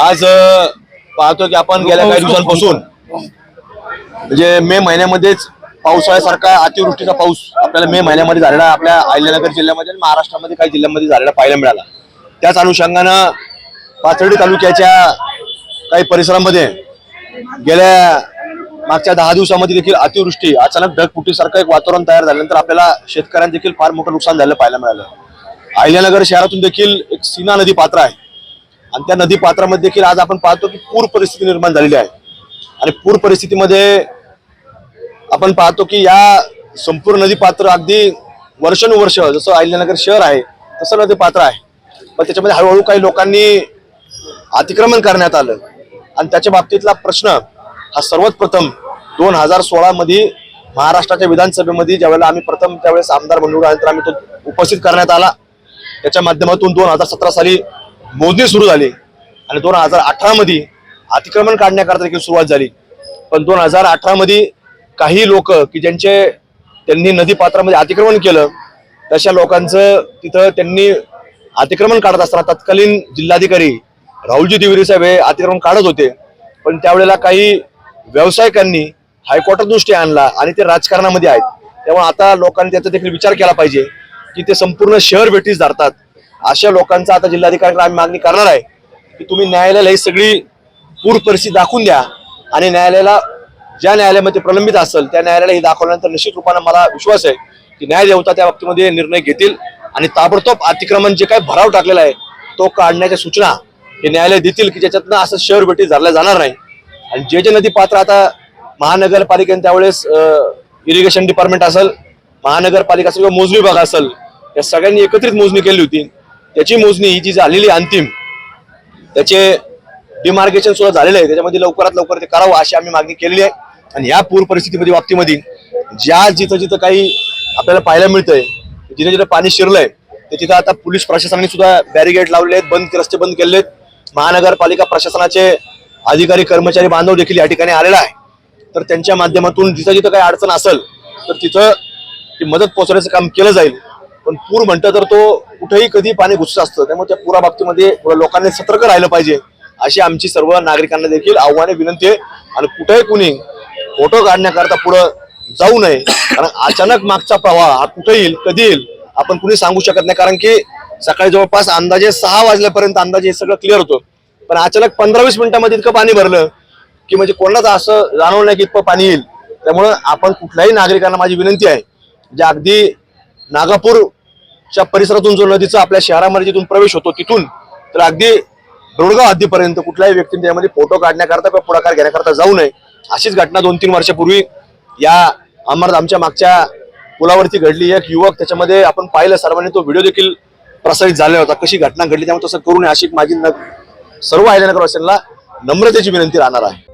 आज पाहतो की आपण गेल्या काही दिवसांपासून म्हणजे मे महिन्यामध्येच पावसाळ्यासारखा अतिवृष्टीचा पाऊस आपल्याला मे महिन्यामध्ये झालेला आपल्या अहिल्यानगर जिल्ह्यामध्ये आणि महाराष्ट्रामध्ये काही जिल्ह्यामध्ये झालेला पाहायला मिळाला. त्याच अनुषंगानं पाथर्डी तालुक्याच्या काही परिसरामध्ये गेल्या मागच्या दहा दिवसामध्ये देखील अतिवृष्टी अचानक ढगफुटीसारखं एक वातावरण तयार झाल्यानंतर आपल्याला शेतकऱ्यांना देखील फार मोठं नुकसान झालं पाहायला मिळालं. अहिल्यानगर शहरातून देखील एक सीना नदी पात्र आहे. आणि त्या नदी पात्रामध्ये देखील आज आपण पाहतो की पूर परिस्थिती निर्माण झालेली आहे आणि पूर परिस्थितीमध्ये आपण पाहतो की या संपूर्ण नदी पात्र अगदी वर्षानुवर्ष जसं अहिल्यानगर शहर आहे तसं नदी पात्र आहे पण त्याच्यामध्ये हळूहळू काही लोकांनी अतिक्रमण करण्यात आलं आणि त्याच्या बाबतीतला प्रश्न हा सर्वात प्रथम दोन हजार सोळामध्ये महाराष्ट्राच्या विधानसभेमध्ये ज्यावेळेला आम्ही प्रथम त्यावेळेस आमदार बनवल्यानंतर आम्ही तो उपस्थित करण्यात आला त्याच्या माध्यमातून दोन हजार सतरा साली मोजणी सुरू झाली. आणि दोन हजार अठरामध्ये अतिक्रमण काढण्याकरता देखील सुरुवात झाली. पण दोन हजार अठरामध्ये काही लोक की ज्यांचे त्यांनी नदी पात्रामध्ये अतिक्रमण केलं तशा लोकांचं तिथं त्यांनी अतिक्रमण काढत असताना तत्कालीन जिल्हाधिकारी राहुलजी दिवेरी साहेब हे अतिक्रमण काढत होते. पण त्यावेळेला काही व्यावसायिकांनी हायकोर्टात दृष्टी आणला आणि ते राजकारणामध्ये आहेत. त्यामुळे आता लोकांनी त्याचा देखील विचार केला पाहिजे की ते संपूर्ण शहर भेटीस धरतात. अशा लोकांचा आता जिल्हाधिकाऱ्यांना आम्ही मागणी करणार आहे की तुम्ही न्यायालयाला ही सगळी पूर परिस्थिती दाखवून द्या आणि न्यायालयाला ज्या न्यायालयामध्ये प्रलंबित असेल त्या न्यायालयाला हे दाखवल्यानंतर निश्चित रूपाने मला विश्वास आहे की न्याय देवता त्या बाबतीमध्ये निर्णय घेतील आणि ताबडतोब अतिक्रमण जे काही भराव टाकलेला आहे तो काढण्याच्या सूचना हे न्यायालय देतील की ज्याच्यातनं असं शहर भेटी धरल्या जाणार नाही. आणि जे जे नदी पात्र आता महानगरपालिकेने त्यावेळेस इरिगेशन डिपार्टमेंट असेल महानगरपालिका असेल किंवा मोजणी विभाग असेल या सगळ्यांनी एकत्रित मोजणी केली होती. त्याची मोजणी ही जी झालेली आहे अंतिम त्याचे डिमार्केशन सुद्धा झालेलं आहे. त्याच्यामध्ये लवकरात लवकर ते करावं अशी आम्ही मागणी केलेली आहे. आणि या पूर परिस्थितीमध्ये बाबतीमध्ये ज्या जिथं जिथं काही आपल्याला पाहायला मिळतंय जिथे जिथं पाणी शिरलंय ते तिथं आता पोलीस प्रशासनाने सुद्धा बॅरिगेड लावलेले आहेत बंद रस्ते बंद केलेले आहेत. महानगरपालिका प्रशासनाचे अधिकारी कर्मचारी बांधव देखील या ठिकाणी आलेला आहे. तर त्यांच्या माध्यमातून जिथं जिथं काही अडचण असेल तर तिथं ती मदत पोहोचवण्याचं काम केलं जाईल. पण पूर म्हणतं तर तो कुठेही कधी पाणी घुसत असतं त्यामुळे त्या पुरा बाबतीमध्ये लोकांनी सतर्क राहिलं पाहिजे अशी आमची सर्व नागरिकांना देखील आव्हाने विनंती आहे. आणि कुठेही कुणी फोटो काढण्याकरता पुढं जाऊ नये कारण अचानक मागचा प्रवाह हा कुठे येईल कधी येईल आपण कुणी सांगू शकत नाही. कारण की सकाळी जवळपास अंदाजे सहा वाजल्यापर्यंत अंदाजे हे सगळं क्लिअर होतं. पण अचानक पंधरा वीस मिनिटांमध्ये इतकं पाणी भरलं की म्हणजे कोणालाच असं जाणवलं नाही की इतकं पाणी येईल. त्यामुळं आपण कुठल्याही नागरिकांना माझी विनंती आहे जे अगदी च्या परिसरातून जो नदीचा आपल्या शहरामध्ये जिथून प्रवेश होतो तिथून तर अगदी रोडगाव हद्दीपर्यंत कुठल्याही व्यक्तीने त्यामध्ये फोटो काढण्याकरता किंवा पुढाकार घेण्याकरता जाऊ नये. अशीच घटना दोन तीन वर्षापूर्वी या अमर आमच्या मागच्या पुलावरती घडली. एक युवक त्याच्यामध्ये आपण पाहिलं सर्वांनी तो व्हिडिओ देखील प्रसारित झालेला होता. कशी घटना घडली त्यामुळे तसं करू नये अशी माझी न- सर्व अहिल्यानगरवासियांना नम्रतेची विनंती राहणार आहे.